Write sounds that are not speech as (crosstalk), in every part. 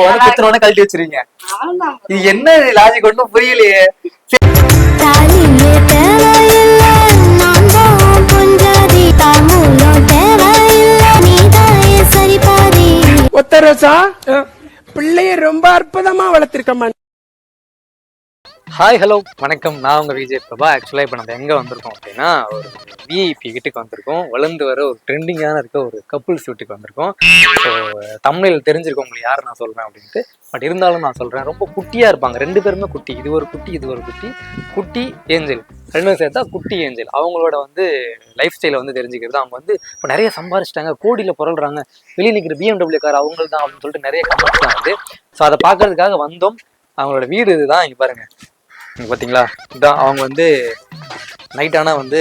வந்து குத்துனோட கழட்டி வச்சிருக்கீங்க? அவ்வளவுதான் இது என்ன லாஜிக் ஒன்றும் புரியலையே. ஒத்த ரோசா பிள்ளைய ரொம்ப அற்புதமா வளர்த்திருக்கம்மா ஹாய் ஹலோ வணக்கம். நான் உங்கள் விஜய் பிரபா. ஆக்சுவலாக இப்போ நம்ம எங்கே வந்திருக்கோம் அப்படின்னா ஒரு விஐபி வீட்டுக்கு வந்திருக்கோம். வளர்ந்து வர ஒரு ட்ரெண்டிங்கான இருக்க ஒரு கப்புள்ஸ் வீட்டுக்கு வந்திருக்கோம். ஸோ தமிழில் தெரிஞ்சிருக்கோம் உங்களுக்கு யார் நான் சொல்கிறேன் அப்படின்ட்டு பட் இருந்தாலும் நான் சொல்கிறேன் ரொம்ப குட்டியாக இருப்பாங்க. ரெண்டு பேருமே குட்டி. இது ஒரு குட்டி இது ஒரு குட்டி. குட்டி ஏஞ்சல். ரெண்டும் சேர்த்தா குட்டி ஏஞ்சல். அவங்களோட வந்து லைஃப் ஸ்டைலை வந்து தெரிஞ்சுக்கிறது. அவங்க வந்து இப்போ நிறைய சம்பாரிச்சிட்டாங்க. கோடியில் புரள்றாங்க. வெளியே நிற்கிற பிஎம்டபிள்யூ கார் அவங்களுக்கு தான் அப்படின்னு சொல்லிட்டு நிறைய கம்பெனி தான் வந்து ஸோ அதை பார்க்கறதுக்காக வந்தோம். அவங்களோட வீடு இதுதான். இங்கே பாருங்க. இங்க பாத்தீங்களா? இதான் அவங்க வந்து நைட் ஆனா வந்து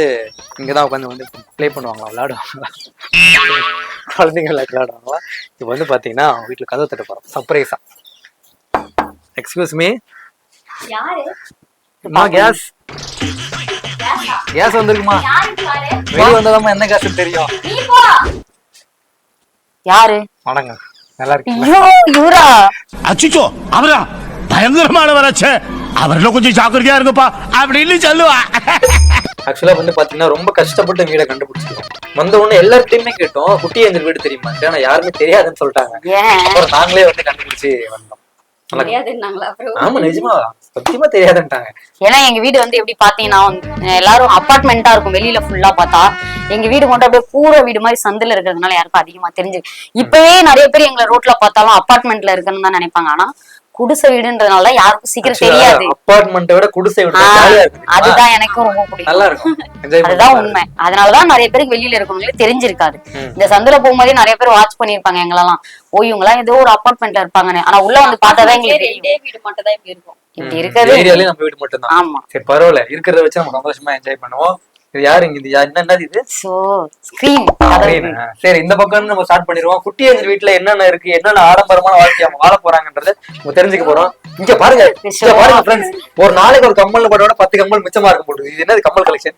இங்க தான் உட்காந்து வந்து ப்ளே பண்ணுவாங்களா விளையாடுவாங்களா குழந்தைங்க விளையாடுவாங்களா இப்போ வந்து பாத்தீங்கன்னா அவங்க வீட்டுல கதவை தட்ட போறோம். சர்ப்ரைஸா எக்ஸ்கியூஸ் மீ யாரு? அம்மா கேஸ் கேஸ் வந்திருக்குமா? வெளியே வந்ததாம்மா என்ன கேஸ் தெரியும். நீ போ. யாரு? வணங்க நல்லா இருக்கு ஐயோ இவரா அச்சிச்சோ அவரா? பயங்கரமானவராச்சே அவர்ல கொஞ்சம் ஜாக்கிரதையா இருங்கப்பா. அப்படின்னு சொல்லுவா. ஆக்சுவலா வந்து பாத்தீங்கன்னா ரொம்ப கஷ்டப்பட்டு வீடை கண்டுபிடிச்சிருக்கோம். வந்த உடனே எல்லார்ட்டையுமே கேட்டோம் குட்டி எந்த வீடு தெரியுமா? ஆனா யாருமே தெரியாதுன்னு சொல்லிட்டாங்க. அப்புறம் நாங்களே வந்து கண்டுபிடிச்சு வந்தோம். ஆமா நிஜமா. சத்தியமா தெரியாதுன்ட்டாங்க. ஏன்னா எங்க வீடு வந்து எப்படி பாத்தீங்கன்னா எல்லாரும் அபார்ட்மெண்டா இருக்கும். வெளியில ஃபுல்லா பார்த்தா எங்க வீடு மட்டும் அப்படியே கூரை வீடு மாதிரி சந்தில இருக்கிறதுனால யாருக்கும் அதிகமா தெரிஞ்சு இப்பவே நிறைய பேர் எங்களை ரோட்ல பார்த்தாலும் அபார்ட்மெண்ட்ல இருக்கணும்னு தான் நினைப்பாங்க. ஆனா குடிசை வீடுன்றதுனால யாருக்கும் சீக்கிரம் தெரியாது. அப்பார்ட்மெண்ட்டை விட குடிசை விட? அதுதான் எனக்கும் ரொம்ப பிடிக்கும். நல்லா இருக்கும் என்ஜாய் அதுதான் உண்மை. அதனாலதான் நிறைய பேருக்கு வெளியில இருக்கவங்களே தெரிஞ்சிருக்காது. இந்த சந்தில போகும்போதே நிறைய பேர் வாட்ச் பண்ணிருப்பாங்க எங்களெல்லாம். ஓ இவங்கெல்லாம் ஏதோ ஒரு அபார்ட்மெண்ட்ல இருப்பாங்கன்னு. ஆனா உள்ள வந்து பார்த்தாதான் எங்களுக்கு வீடு மட்டும் தான் இப்படி இருக்கும். இப்படி இருக்கிறது ஏரியாலே நம்ம வீடு மட்டும் தான் ஆமா. சரி பரவாயில்ல. இருக்கிறத வச்சு நம்ம சந்தோஷமா என்ஜாய் பண்ணுவோம். இது யாருங்க இது? யா- என்ன என்னது இது? So screen? சரி இந்த பக்கம் நம்ம ஸ்டார்ட் பண்ணிடுவோம். குட்டி எங்க வீட்டுல என்னென்ன இருக்கு? என்னென்ன ஆடம்பரமான வாழ்க்கை அவங்க வாழ போறாங்கன்றத நம்ம தெரிஞ்சுக்க போறோம். இங்க பாருங்க இங்க பாருங்க ஃப்ரெண்ட்ஸ் ஒரு நாளைக்கு ஒரு கம்மல் போட்டோட பத்து கம்மல் மிச்சமா இருக்கும் போடுது இது என்னது கம்மல் கலெக்ஷன்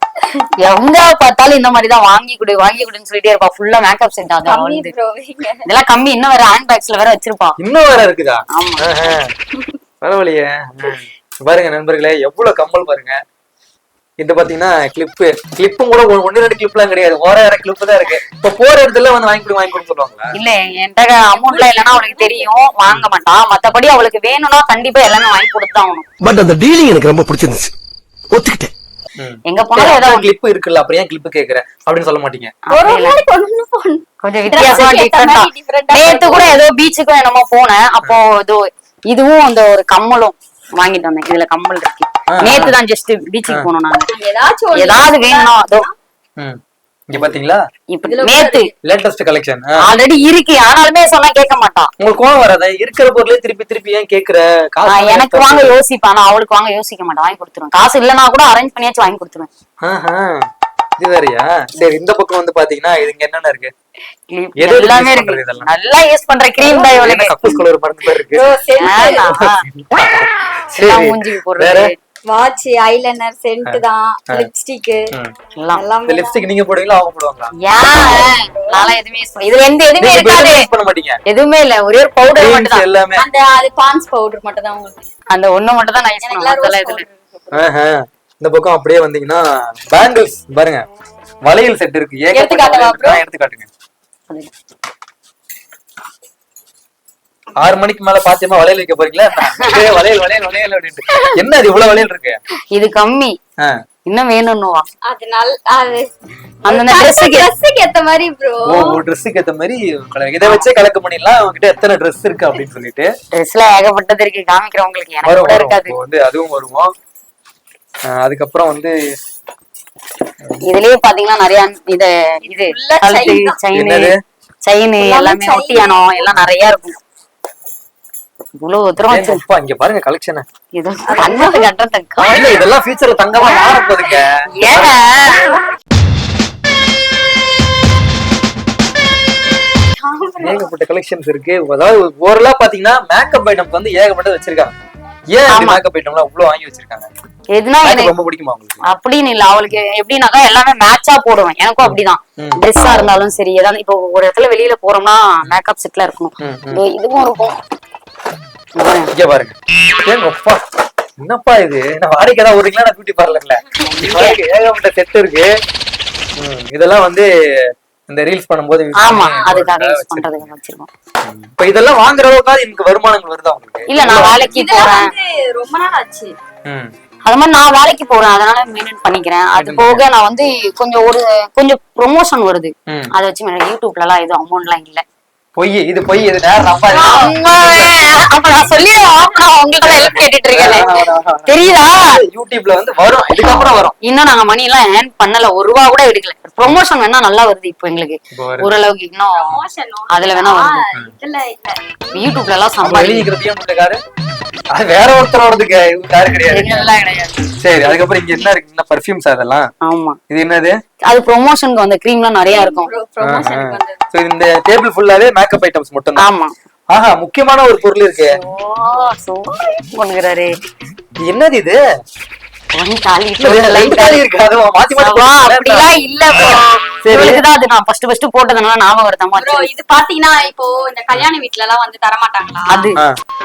எங்க பார்த்தாலும் இந்த மாதிரி தான் வாங்கி கொடு வாங்கி கொடுன்னு சொல்லிட்டே இருப்பா. ஃபுல்லா மேக்கப் செட் ஆகும் வந்து ப்ரோ இதெல்லாம் கம்மி. இன்னும் வேற ஹேண்ட் பேக்ஸ்ல வேற வச்சிருப்பா. இன்னும் வேற இருக்குதா? ஆமா. ஆஹா. பரவாயில்லையே. பாருங்க நண்பர்களே எவ்வளவு கம்மல் பாருங்க. இது பாத்தீங்கன்னா கிளிப்பு கிளிப்பும் கூட ஒ- ஒண்ணு ரெண்டு கிளிப்லாம் கிடையாது. ஓர வேற கிளிப்பு தான் இருக்கு. இப்ப போற இடத்துல வந்து வாங்கி கொடு வாங்கி கொடுன்னு சொல்லுவாங்களா? இல்ல என்கிட்ட அமௌண்ட்லாம் இல்லைன்னா அவளுக்கு தெரியும். வாங்க மாட்டா மத்தபடி அவளுக்கு வேணும்னா கண்டிப்பா எல்லாமே வாங்கி கொடுத்தான் ஆகணும். பட் அந்த டீலிங் எனக்கு ரொம்ப பிடிச்சிருந்துச்சு. ஒத்துக்கிட்டேன். எங்க போனாலும் ஏதாவது கிளிப்பு இருக்குல்ல? அப்புறம் ஏன் கிளிப்பு கேக்குற? அப்படின்னு சொல்ல மாட்டீங்க. ஒரு ஒரு நாளைக்கு ஒண்ணு ஒண்ணு கொஞ்சம் வித்தியாசமா டிஃபரெண்டா நேத்து கூட ஏதோ பீச்சுக்கும் என்னமோ போனேன் அப்போ இதுவும் அந்த ஒரு கம்மலும். வாங்கிட்டு வந்தேன். இதுல கம்மல் இருக்கு. நேத்து தான் ஜஸ்ட் பீச்சுக்கு போனோம் நாங்க. ஏதாவது வேணும்னா அதோ. ம். இங்க பாத்தீங்களா? இப்ப நேத்து லேட்டஸ்ட் கலெக்ஷன் ஆல்ரெடி இருக்கு. ஆனாலுமே சொன்னா கேட்க மாட்டா. உங்களுக்கு கோவம் வராத? இருக்கிற பொருளே திருப்பி திருப்பி ஏன் கேக்குற? எனக்கு வாங்க யோசிப்பா ஆனா அவளுக்கு வாங்க யோசிக்க மாட்டேன். வாங்கி கொடுத்துருவேன். காசு இல்லைன்னா கூட அரேஞ்ச் பண்ணியாச்சும் வாங்கி கொடுத்துருவேன். இது வேறயா? சரி இந்த பக்கம் வந்து பாத்தீங்கன்னா இதுங்க என்னென்ன இருக்கு? எல்லாமே இருக்கு? நல்லா யூஸ் பண்ற கிரீம் தான் இவளுக்கு கக்கூஸ் கலர் மருந்து இருக்கு எல்லாம் மூஞ்சிக்கு வேற? போடுறது வாட்ச் ஐலைனர் சென்ட் தான் லிப்ஸ்டிக். எல்லாம் லிப்ஸ்டிக் நீங்க போடுவீங்களா அவங்க போடுவாங்களா? எதுவுமே use பண்ண- இதுல எந்த எதுவுமே இருக்காது. பண்ண மாட்டீங்க. எதுவுமே இல்ல ஒரே ஒரு பவுடர் மட்டும் தான் எல்லாமே. அந்த அது பான்ஸ் பவுடர் மட்டும் தான் உங்களுக்கு. அந்த ஒண்ணு மட்டும் தான் நான் யூஸ் எனக்கு பண்ணுவேன். இதுல. இந்த பக்கம் அப்படியே வந்தீங்கன்னா பேங்கிள்ஸ் பாருங்க. வளையல் செட் இருக்கு. ஏகப்பட்ட எடுத்து காட்டுங்க. ஆறு மணிக்கு மேல பாத்தியமா வளையல் வைக்க போறீங்களா? வளையல் வளையல் வளையல் அப்படின்ட்டு. என்ன அது இவ்வளவு வளையல் இருக்கு? இது கம்மி. இன்னும் வேணும்னுவா. அது நல்ல அது அந்தந்த ட்ரெஸ்ஸுக்கு ஏத்த மாதிரி ப்ரோ ஓ ட்ரெஸ்ஸுக்கு ஏத்த மாதிரி இதை வச்சே பண்ணிடலாம் எத்தனை ட்ரெஸ் இருக்கு அப்படின்னு சொல்லிட்டு. ட்ரெஸ்ல ஏகப்பட்டது இருக்கு. எனக்கு கூட இருக்காது. இப்போ வந்து அதுவும் வருவோம். அதுக்கப்புறம் வந்து இதுலயே பாத்தீங்கன்னா நிறைய இது இது. செயின்? செயின் எல்லாமே. ஒட்டியானம் எல்லாம் நிறைய இருக்கும். இவ்வளவு அப்பா, இங்க பாருங்க கலெக்ஷன் இது கண்ணத்து கட்டுறது இல்ல இதெல்லாம் ஃபியூச்சர்ல தங்கமா மாற போதுங்க ஏன் ஏகப்பட்ட கலெக்ஷன்ஸ் இருக்கு? அதாவது ஓரளா பாத்தீங்கன்னா மேக்கப் ஐட்டம்ஸ் வந்து ஏகப்பட்டது வச்சிருக்காங்க. ஏன் மேக்கப் ஐட்டம்லாம் இவ்வளவு வாங்கி வச்சிருக்காங்க? எதுனா எனக்கு ரொம்ப பிடிக்குமா உங்களுக்கு? அப்படின்னு இல்ல அவளுக்கு எப்படின்னாக்கா எல்லாமே மேட்சா போடுவேன். எனக்கும் அப்படிதான். ட்ரெஸ்ஸா இருந்தாலும் சரி ஏதாவது இப்போ ஒரு இடத்துல வெளியில போறோம்னா மேக்கப் செட்ல இருக்கணும். இதுவும் இருக்கும். இங்க பாருங்க. ஏங்கப்பா என்னப்பா இது? நான் வாடகை ஏதாவது விடுறீங்களா? நான் பியூட்டி பார்லர்ல ஏகப்பட்ட செட் இருக்கு. இதெல்லாம் வந்து இந்த ரீல்ஸ் பண்ணும்போது ஆமா அதுக்காக யூஸ் வச்சிருக்கோம். பண்றதுக்கு வச்சிருக்கோம். இப்ப இதெல்லாம் வாங்குற அளவுக்கு எனக்கு வருமானங்கள் வருதா உங்களுக்கு? இல்ல நான் வேலைக்கு போறேன். வந்து ரொம்ப நாள் ஆச்சு. அது மாதிரி நான் வேலைக்கு போறேன். அதனால மெயின்டைன் பண்ணிக்கிறேன். அது போக நான் வந்து கொஞ்சம் ஒரு கொஞ்சம் ப்ரொமோஷன் வருது. அதை வச்சு எனக்கு யூடியூப்ல எல்லாம் எதுவும் அமௌண்ட் எல்லாம் இல்ல. பொய் இது பொய் இது தெரியுதா? யூடியூப்ல வந்து வரும். இதுக்கப்புறம் வரும். இன்னும் நாங்க மணி எல்லாம் ஏர்ன் பண்ணல. ஒரு ரூபா கூட எடுக்கல. ப்ரொமோஷன் வேணா நல்லா வருது இப்போ எங்களுக்கு. ஓரளவுக்கு இன்னும் அதுல வேணா வருது. யூடியூப்ல எல்லாம் அப்ப சம்பாதி வெளியே இருக்கிற பிஎம் காரு. அது வேற ஒருத்தரோடதுக்கு காரு கிடையாது. சரி அதுக்கப்புறம் இங்க என்ன இருக்கு? பர்ஃபியூம்ஸ் அதெல்லாம்? ஆமா. இது என்னது? அது ப்ரொமோஷனுக்கு வந்த கிரீம்லாம் நிறைய இருக்கும். இந்த டேபிள் ஃபுல்லாவே மேக்கப் ஐட்டம்ஸ் மட்டும் ஆமா. ஆஹா முக்கியமான ஒரு பொருள் இருக்கு. பண்ணுகிறாரு என்னது இது? போட்டதுனால ப்ரோ இது பாத்தீங்கன்னா இப்போ இந்த கல்யாண வீட்ல எல்லாம் வந்து தர மாட்டாங்களா அது.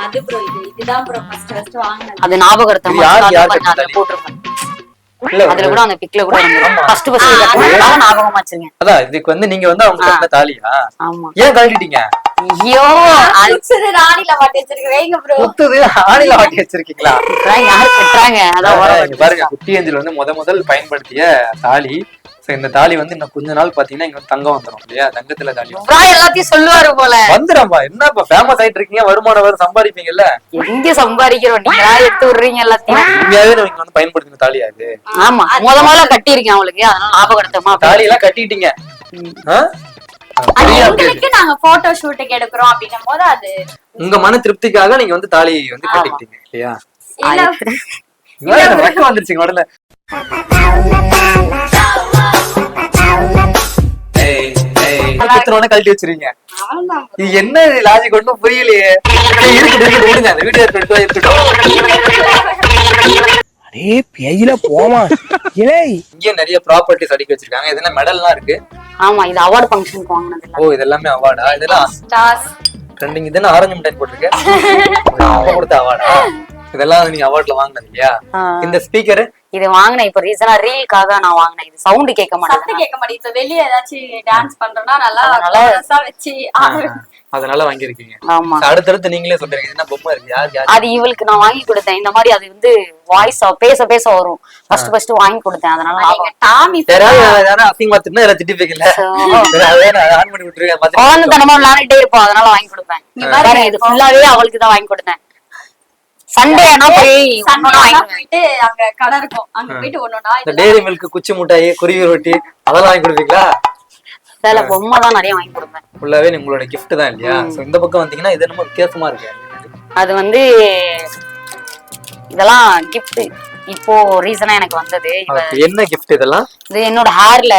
அது ப்ரோ இது இதுதான் ப்ரோ ஃபர்ஸ்ட் ஃபர்ஸ்ட் வாங்குனது. அது ஞாபகம்? போட்டிருப்பேன். அதுல கூட அந்த பிக்ல கூட இருந்தது ஃபர்ஸ்ட் ஃபர்ஸ்ட் கட்டினதுனால ஞாபகமா வச்சிருக்கேன். அதான் இதுக்கு வந்து நீங்க வந்து அவங்க கட்டின தாலியா? ஆமா. ஏன் கழட்டிட்டீங்க? ஐயோ அது சுத்துது ராணில மாட்டி வச்சிருக்கேன் வைங்க ப்ரோ வாட்டி வச்சிருக்கீங்களா? யாரு கட்டுறாங்க அதான் பாருங்க குட்டி ஏஞ்சல் வந்து முத முதல் பயன்படுத்திய தாலி. சோ இந்த தாலி வந்து இன்னும் கொஞ்ச நாள் பாத்தீங்கன்னா இங்க வந்து தங்கம் வந்துரும் இல்லையா? தங்கத்துல தாலி எல்லாத்தையும் சொல்லுவாரு போல. வந்துடும்பா என்ன இப்ப ஃபேமஸ் ஆயிட்டு இருக்கீங்க வருமானம் வரும் சம்பாதிப்பீங்கல்ல? எங்க சம்பாதிக்கிறோம்? நீங்களா எடுத்து விடுறீங்க எல்லாத்தையும். உண்மையாவே நீங்க வந்து பயன்படுத்தின தாலியா இது ஆமா. முத முதல்ல கட்டியிருக்கேன் அவளுக்கு. அதனால ஞாபகப்படுத்தமா தாலி எல்லாம் கட்டிட்டீங்க? அது நாங்க போட்டோ ஷூட்டுக்கு எடுக்கிறோம் அப்படின்னும் போது அது உங்க மன திருப்திக்காக நீங்க வந்து தாலி வந்து கட்டிக்கிட்டீங்க இல்லையா? வந்துருச்சுங்க உடனே. (laughs) குத்துனோட கழட்டி வச்சிருக்கீங்க. இது என்ன லாஜிக் ஒன்றும் புரியலையே. இருக்கட்டும் இருக்கட்டும் விடுங்க அந்த வீடியோ இருக்கட்டும் இருக்கட்டும் அடே பேயில போமா இலே இங்கேயும் நிறைய ப்ராப்பர்ட்டிஸ் அடிக்க வச்சிருக்காங்க. எதுனா மெடல்லாம் இருக்கு. ஆமா இது அவார்டு ஃபங்க்ஷனுக்கு வாங்கினது இல்ல. ஓ இதெல்லாமே அவார்டா இதெல்லாம் ஸ்டார்ஸ் ட்ரெண்டிங் இதுன்னு ஆரஞ்சு மிட்டாய் போட்டிருக்கேன் (laughs) அவங்க கொடுத்த அவார்டா இதெல்லாம் நீங்க அவார்ட்ல வாங்கினது இல்லையா. இந்த ஸ்பீக்கர் இது வாங்கினேன். இப்ப ரீசனா ரீல்காக நான் வாங்கினேன். இது சவுண்ட் கேட்க மாட்டேங்குது. கேட்க மாட்டேங்குது. இப்ப வெளிய ஏதாச்சும் டான்ஸ் பண்றோம்னா நல்லா அதனால- chorus-ஆ வச்சு. அதனால வாங்கியிருக்கீங்க. ஆமா. அடுத்தடுத்து நீங்களே சொல்றீங்க இது என்ன பொம்மை இருக்கு? யார் யார்? அது இவளுக்கு நான் வாங்கி கொடுத்தேன். இந்த மாதிரி அது வந்து வாய்ஸ் பேச பேச வரும். ஃபர்ஸ்ட் ஃபர்ஸ்ட் வாங்கி கொடுத்தேன். அதனால ஞாபகம். டாமி யாராவது அசிங்கமா திட்டினா யாராவது திட்டிப்பீங்கல்ல ஆன் பண்ணி விட்டுருக்கேன் விளையாண்டுட்டே இருப்போம். அதனால வாங்கி கொடுப்பேன். இது ஃபுல்லாவே அவளுக்கு தான் வாங்கி கொடுத்தேன். சண்டே ஆனா போய் ஒண்ணொண்ணா சண்டே வாங்கி போயிட்டு அங்க கடை இருக்கும். அங்க போயிட்டு ஒன்னொன்னா இந்த டேரி மில்க் குச்சி முட்டாய் குருவி ரொட்டி அதெல்லாம் வாங்கி கொடுப்பீங்களா? சில பொம்மை தான் நிறைய வாங்கி கொடுப்பேன். ஃபுல்லாவே உங்களோட கிஃப்ட் தான் இல்லையா? சோ இந்த பக்கம் வந்தீங்கன்னா இது வித்தியாசமா இருக்கு. அது வந்து இதெல்லாம் gift. இப்போ ரீசனா எனக்கு வந்தது. என்ன கிஃப்ட் இதெல்லாம்? இது என்னோட ஹேர்ல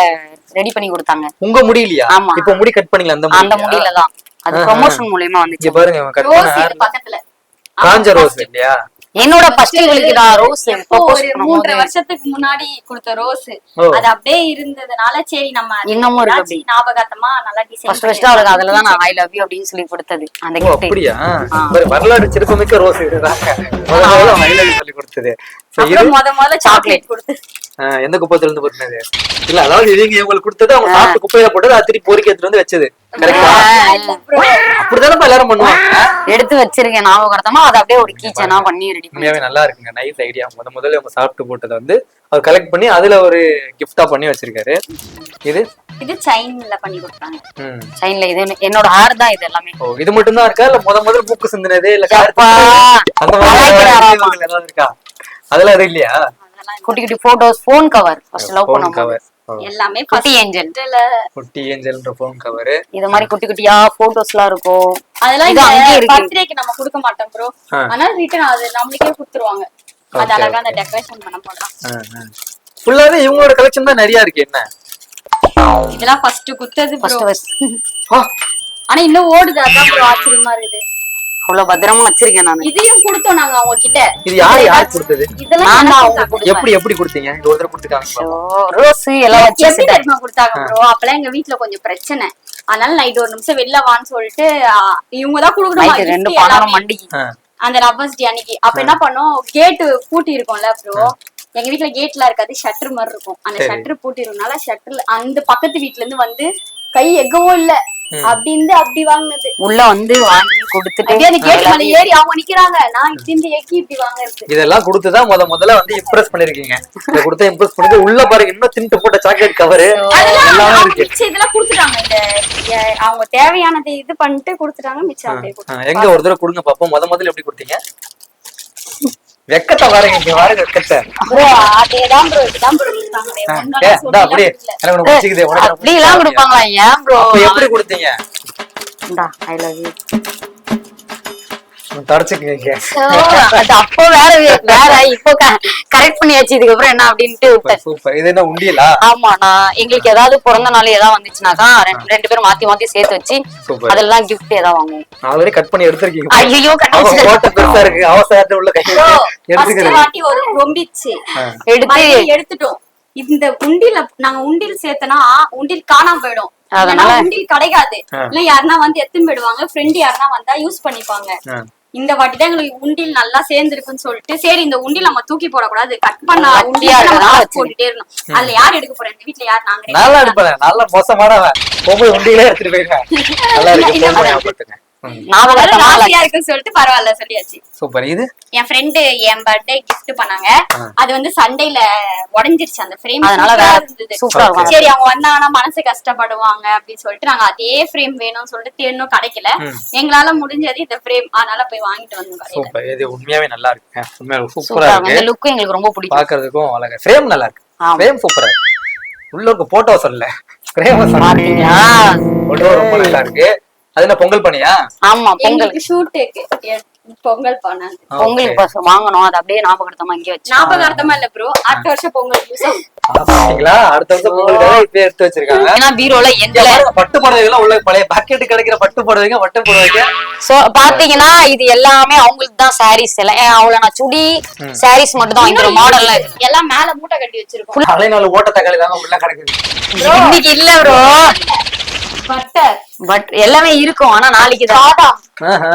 ரெடி பண்ணி கொடுத்தாங்க. உங்க முடியலையா? ஆமா. இப்போ முடி கட் பண்ணீங்களா அந்த? முடியல தான். அது ப்ரொமோஷன் மூலியமா இங்க வந்துச்சு பாருங்க பக்கத்துல. காஞ்ச ரோஸ் இல்லையா? என்னோட ஃபர்ஸ்ட் இவளுக்கு தான் ரோஸ் இப்போ ஒரு மூன்றரை வருஷத்துக்கு முன்னாடி கொடுத்த ரோஸ். அது அப்படியே இருந்ததுனால சரி நம்ம இன்னமும் இருக்கு ஏதாச்சும் ஞாபகார்த்தமா நல்லா டிசைன் ஃபர்ஸ்ட் ஃபர்ஸ்ட் அவளுக்கு அதுல தான் நான் ஐ லவ் யூ அப்படின்னு சொல்லி கொடுத்தது அந்த gift. அப்படியா? பாரு, வரலாறு சிறப்புமிக்க ரோஸ் இதுதாங்க முதல்ல முதல்ல மயிலாடி சொல்லி கொடுத்தது. அப்புறம் முத முதல்ல சாக்லேட் கொடுத்து. ஆஹ், எந்த குப்பத்துல இருந்து பொருந்தது இல்ல அதாவது இவங்க இவங்களுக்கு கொடுத்தது அவங்க சாப்பிட்டு குப்பையில போட்டது அது திருப்பி பொறுக்கி எடுத்துட்டு வந்து வச்சது. கரெக்டா அப்படிதானப்பா எல்லாரும் பண்ணுவாங்க? எடுத்து வச்சிருக்கேன் ஞாபகார்த்தமா அதை அப்படியே ஒரு கீச்சனா பண்ணி ரெடி பண்ணி உண்மையாவே நல்லா இருக்குங்க. நைஸ் ஐடியா முத முதல்ல அவங்க சாப்பிட்டு போட்டதை வந்து அவர் கலெக்ட் பண்ணி அதுல ஒரு கிஃப்டா பண்ணி வச்சிருக்காரு. இது? இது சைன்ல பண்ணி கொடுத்தாங்க. ம். சைன்ல இது என்ன- என்னோட ஹேர் தான் இது எல்லாமே. ஓ இது மட்டும் தான் இருக்கா? இல்ல முத முதல்ல மூக்கு சிந்தினது இல்ல. அந்த மாதிரி இருக்கா? அதெல்லாம் எதுவும் இல்லையா? குட்டி குட்டி photos phone cover first love பண்ணும்போது கவர் எல்லாமே குட்டி ஏஞ்சல் குட்டி ஏஞ்சல்ன்ற போன் கவர் இது மாதிரி குட்டி குட்டியா போட்டோஸ் எல்லாம் இருக்கும். அதெல்லாம் இது இந்த இருக்கு. பர்த்டேக்கு நம்ம கொடுக்க மாட்டோம் ப்ரோ ஆ. அதனால ரிட்டர்ன் அது நம்மளுக்கே கொடுத்துருவாங்க. அது அழகா அந்த டெக்கரேஷன் பண்ண போடலாம் ஃபுல்லாவே இவங்களோட கலெக்ஷன் தான் நிறைய இருக்கு என்ன? இதெல்லாம் ஃபர்ஸ்ட் குத்தது ப்ரோ ஆனா இன்னும் ஓடுது. அதான் ப்ரோ ஆச்சரியமா இருக்குது. அவ்வளவு பத்திரமா வச்சிருக்கேன் நானு. இதையும் கொடுத்தோம் நாங்க அவங்க கிட்ட இது யாரு யார் கொடுத்தது? இதெல்லாம். எப்படி எப்படி கொடுத்தீங்க? இது ஒருத்தர் கொடுத்துருக்காங்க ரோஸ் எல்லாம் வச்சு கொடுத்தாங்க ப்ரோ அப்பெல்லாம் எங்க வீட்ல கொஞ்சம் பிரச்சனை. அதனால நைட் ஒரு நிமிஷம் வெளில வான்னு சொல்லிட்டு இவங்க தான் நைட்டு ரெண்டு பணம் கொடுக்கணும் மண்டிக்கு. அந்த ரப்பர்ஸ் டே அன்னைக்கு. அப்ப என்ன பண்ணோம்? கேட்டு பூட்டி இருக்கும்ல ப்ரோ எங்க வீட்ல கேட்ல இருக்காது ஷட்டர் மாதிரி இருக்கும். அந்த. ஷட்டர் பூட்டி இருக்கனால ஷட்டர்ல அந்த பக்கத்து வீட்ல இருந்து வந்து கை எகவோ இல்ல. அப்படின்னு அப்படி வாங்குனது. உள்ள வந்து வாங்கி கொடுத்துட்டு அப்படியே அந்த கேட் மேல ஏறி அவங்க நிக்கிறாங்க. நான் இப்படி இந்த எக்கி இப்படி வாங்குறது. இதெல்லாம் கொடுத்துதான் முத முதல்ல வந்து இம்ப்ரெஸ் பண்ணிருக்கீங்க. இதை கொடுத்து இம்ப்ரெஸ் பண்ணி உள்ள பாருங்க இன்னும் தின்ட்டு போட்ட சாக்லேட் கவரு எல்லாமே இருக்கு. இதெல்லாம் கொடுத்துட்டாங்க. இந்த அவங்க தேவையானதை இது பண்ணிட்டு கொடுத்துட்டாங்க. மிச்சம். எங்க ஒரு தடவை கொடுங்க பாப்போம். முத முதல்ல எப்படி கொடுத்தீங்க? வெக்கத்தை பாருங்க இங்க பாருங்க வெக்கத்தை. அப்படியே சொல்லல. எனக்கு ஒண்ணு பிடிச்சிக்குது உனக்கு எனக்கு அப்படி எல்லாம் பிடிச்சிக்குது. கொடுப்பாங்களா ஏன் ப்ரோ? எப்படி கொடுத்தீங்க? ஐ லவ் யூ அது அப்போ வேற வேற இப்போ கரெக்ட் பண்ணியாச்சு இதுக்கப்புறம் என்ன அப்படின்ட்டு விட்டேன் சூப்பர். இது என்ன உண்டியலா? ஆமா நான் எங்களுக்கு ஏதாவது பிறந்த நாள் ஏதாவது வந்துச்சுனாக்கா ரெண்டு பேரும் மாத்தி மாத்தி சேர்த்து வச்சு. அதெல்லாம் gift ஏதாவது வாங்குவோம். ஆல்ரெடி கட் பண்ணி எடுத்திருக்கீங்க. ஐயோ எடுத்து எடுத்துட்டோம். இந்த உண்டில நாங்க உண்டில் சேர்த்தனா உண்டில் காணாம போயிடும். அதனால- உண்டில் கிடைக்காது. இல்ல யாருன்னா வந்து எடுத்துன்னு போயிடுவாங்க. ஃப்ரெண்ட் யாருன்னா வந்தா யூஸ் பண்ணிப்பாங்க. இந்த வாட்டி தான் எங்களுக்கு உண்டில் நல்லா சேர்ந்துருக்குன்னு சொல்லிட்டு சரி இந்த உண்டில் நம்ம தூக்கி போடக்கூடாது. கட் பண்ண வச்சிருக்கேன். போட்டுட்டே இருக்கணும். அதுல யார் எடுக்க போறா? இந்த வீட்ல யார்? நாங்க நல்லா ரெண்டு இருப்பேன் நல்ல ஒவ்வொரு உண்டியிலே எடுத்துட்டு போயிருக்கேன் நல்லா (laughs) இருக்கு. இருக்குன்னு சொல்லிட்டு பரவாயில்ல சொல்லியாச்சு. சூப்பர். இது? என் ஃப்ரெண்டு என் பர்த்டே gift பண்ணாங்க. அது வந்து சண்டையில உடைஞ்சிருச்சு. அந்த ஃப்ரேம் அதனால வேற சூப்பரா இருக்கும். சரி அவங்க வந்தாங்கன்னா மனசு கஷ்டப்படுவாங்க அப்படின்னு சொல்லிட்டு நாங்க அதே ஃப்ரேம் வேணும்னு சொல்லிட்டு தேடணும் கிடைக்கல. எங்களால முடிஞ்சது இந்த ஃப்ரேம் அதனால போய் வாங்கிட்டு வந்தோம் கடையில. சூப்பர். இது உண்மையாவே நல்லா இருக்கு. சூப்பரா இந்த எங்களுக்கு ரொம்ப பிடிக்கும். பாக்குறதுக்கும் அழகா ஃப்ரேம் நல்லா இருக்கு. ஆமா. ஃப்ரேம் சூப்பரா இருக்கு. உள்ள இருக்க போட்டோ சொல்லல ஃப்ரேம் ரொம்ப நல்லா இருக்கு. அது என்ன பொங்கல் பண்ணியா ஆமா பொங்கல். ஷூட்டுக்கு பொங்கல் பண்ணாங்க பொங்கல் இப்ப வாங்கணும். அது அப்படியே ஞாபகத்தமா இங்கே வச்சு. ஞாபகார்த்தமா இல்ல ப்ரோ அடுத்த வருஷம் பொங்கல். பாத்தீங்களா அடுத்த வருஷம் பொங்கலுக்காக இப்ப எடுத்து வச்சிருக்காங்க. ஏன்னா பீரோல எந்த பாருங்க, பட்டு புடவைகள் உள்ள பழைய பாக்கெட் கிடைக்கிற பட்டு புடவைங்க வட்ட புடவைங்க. சோ பாத்தீங்கன்னா இது எல்லாமே அவங்களுக்கு தான் சாரீஸ் எல்லாம் ஏன் அவ்வளவு நான் சுடி சாரீஸ் மட்டும் தான் வாங்கிக்கிறோம் மாடல்ல எல்லாம் மேல மூட்டை கட்டி வச்சிருக்கோம். அலை நாள் ஓட்ட தக்காளி தாங்க உள்ள கிடக்குது. இன்னைக்கு இல்ல ப்ரோ பட்டர் பட் எல்லாமே இருக்கும் ஆனா நாளைக்கு தான் ஆஹா.